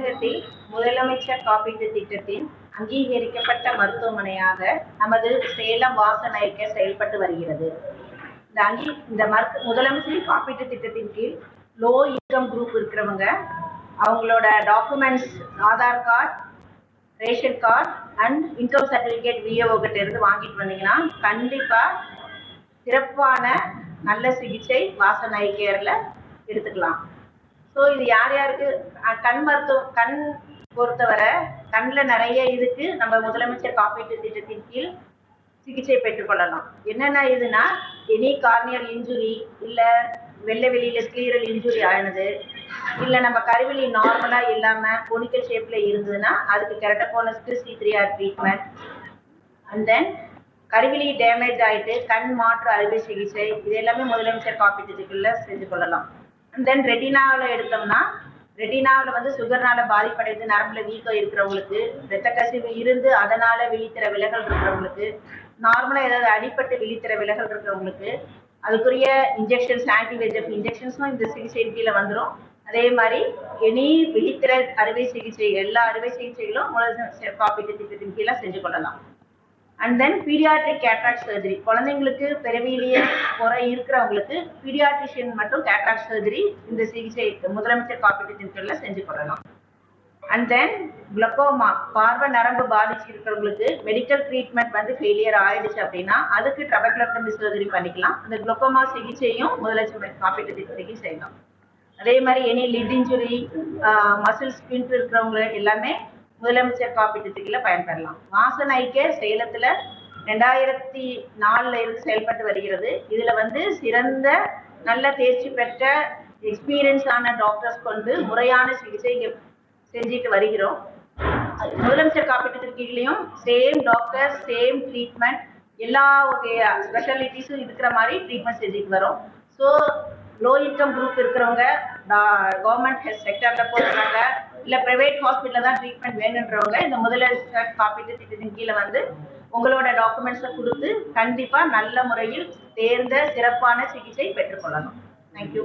தமிழகத்தில் முதலமைச்சர் காப்பீட்டு திட்டத்தின் அங்கீகரிக்கப்பட்ட மருத்துவமனையாக நமது சேலம் வாசனைக்க செயல்பட்டு வருகிறது. இந்த அங்கி இந்த மருத்து முதலமைச்சர் காப்பீட்டு திட்டத்தின் கீழ் லோ இன்கம் குரூப் இருக்கிறவங்க அவங்களோட documents Aadhaar card ration card and income certificate VAO கிட்ட இருந்து வாங்கிட்டு வந்தீங்கன்னா கண்டிப்பாக சிறப்பான நல்ல சிகிச்சை வாசன் எடுத்துக்கலாம். ஸோ இது யார் யாருக்கு? கண் மருத்துவம் கண் பொறுத்தவரை கண்ணில் நிறைய இதுக்கு நம்ம முதலமைச்சர் காப்பீட்டு திட்டத்தின் கீழ் சிகிச்சை பெற்றுக்கொள்ளலாம் என்னென்ன இதுனா எனி கார்னியல் இன்ஜுரி இல்லை வெள்ளை வெளியில் ஸ்க்ளீரல் இன்ஜுரி ஆனது இல்லை நம்ம கருவிலி நார்மலாக இல்லாமல் கொனிக்கல் ஷேப்பில் இருந்ததுன்னா அதுக்கு கெரட்டோகோனஸ்க்கு C three R treatment and then Karuvili damage ஆயிட்டு கண் மாற்று அறுவை சிகிச்சை இது எல்லாமே முதலமைச்சர் காப்பீட்டு செஞ்சு கொள்ளலாம். தென் ரெட்டினாவில் எடுத்தோம்னா ரெட்டினாவில் வந்து சுகர்னால பாதிப்படைந்து நரம்புல வீக்கம் இருக்கிறவங்களுக்கு ரத்த கசிவு இருந்து அதனால விழித்திர விலகல் இருக்கிறவங்களுக்கு நார்மலாக ஏதாவது அடிப்பட்டு விழித்திர விலகல் இருக்கிறவங்களுக்கு அதுக்குரிய இன்ஜெக்ஷன்ஸ் ஆன்டிபயோட்டிக் இன்ஜெக்ஷன்ஸும் இந்த சிகிச்சை கீழே வந்துடும் அதே மாதிரி எனி விழித்திர அறுவை சிகிச்சை எல்லா அறுவை சிகிச்சைகளும் காப்பீட்டு திட்டத்தின் கீழே செஞ்சு கொள்ளலாம். And then paediatric cataract surgery குழந்தைங்களுக்கு பிறவியிலேயே குறை இருக்கிறவங்களுக்கு பீடியாட்ரிஷியன் மட்டும் கேட்ராக்ட் சர்ஜரி இந்த சிகிச்சை முதலமைச்சர் காப்பீட்டு திட்டத்தில் செஞ்சு கொள்ளலாம். அண்ட் தென் குளக்கோமா பார்வை நரம்பு பாதிச்சு இருக்கிறவங்களுக்கு மெடிக்கல் ட்ரீட்மெண்ட் வந்து ஃபெயிலியர் ஆயிடுச்சு அப்படின்னா அதுக்கு ட்ரபக்லோட்டமி சர்ஜரி பண்ணிக்கலாம். அந்த குளக்கோமா சிகிச்சையும் முதலமைச்சர் காப்பீட்டு திட்டத்துக்கு செய்யலாம். அதே மாதிரி எனி லிட் இன்ஜுரி மசில் ஸ்பின்ட் இருக்கிறவங்க எல்லாமே முதலமைச்சர் காப்பீட்டு திட்டத்தில் பயன்பெறலாம். வாசன் ஐக்கேர் சேலத்தில் ரெண்டாயிரத்தி நாலுல இருந்து செயல்பட்டு வருகிறது. இதில் வந்து சிறந்த நல்ல தேர்ச்சி பெற்ற எக்ஸ்பீரியன்ஸ் ஆன டாக்டர்ஸ் கொண்டு முறையான சிகிச்சை செஞ்சுட்டு வருகிறோம். முதலமைச்சர் காப்பீட்டு கீழ்லையும் சேம் டாக்டர் சேம் ட்ரீட்மெண்ட் எல்லா வகைய ஸ்பெஷாலிட்டிஸும் இருக்கிற மாதிரி ட்ரீட்மெண்ட் செஞ்சுட்டு வரோம். ஸோ லோ இன்கம் குரூப் இருக்கிறவங்க கவர்மெண்ட் ஹெல்த் செக்டரில் போடுறாங்க இல்லை ப்ரைவேட் ஹாஸ்பிட்டலில் தான் ட்ரீட்மெண்ட் வேணுன்றவங்க இந்த முதலமைச்சர் காப்பீட்டு திட்டத்தின் கீழே வந்து உங்களோட டாக்குமெண்ட்ஸை கொடுத்து கண்டிப்பாக நல்ல முறையில் தேர்ந்த சிறப்பான சிகிச்சை பெற்றுக்கொள்ளணும். தேங்க்யூ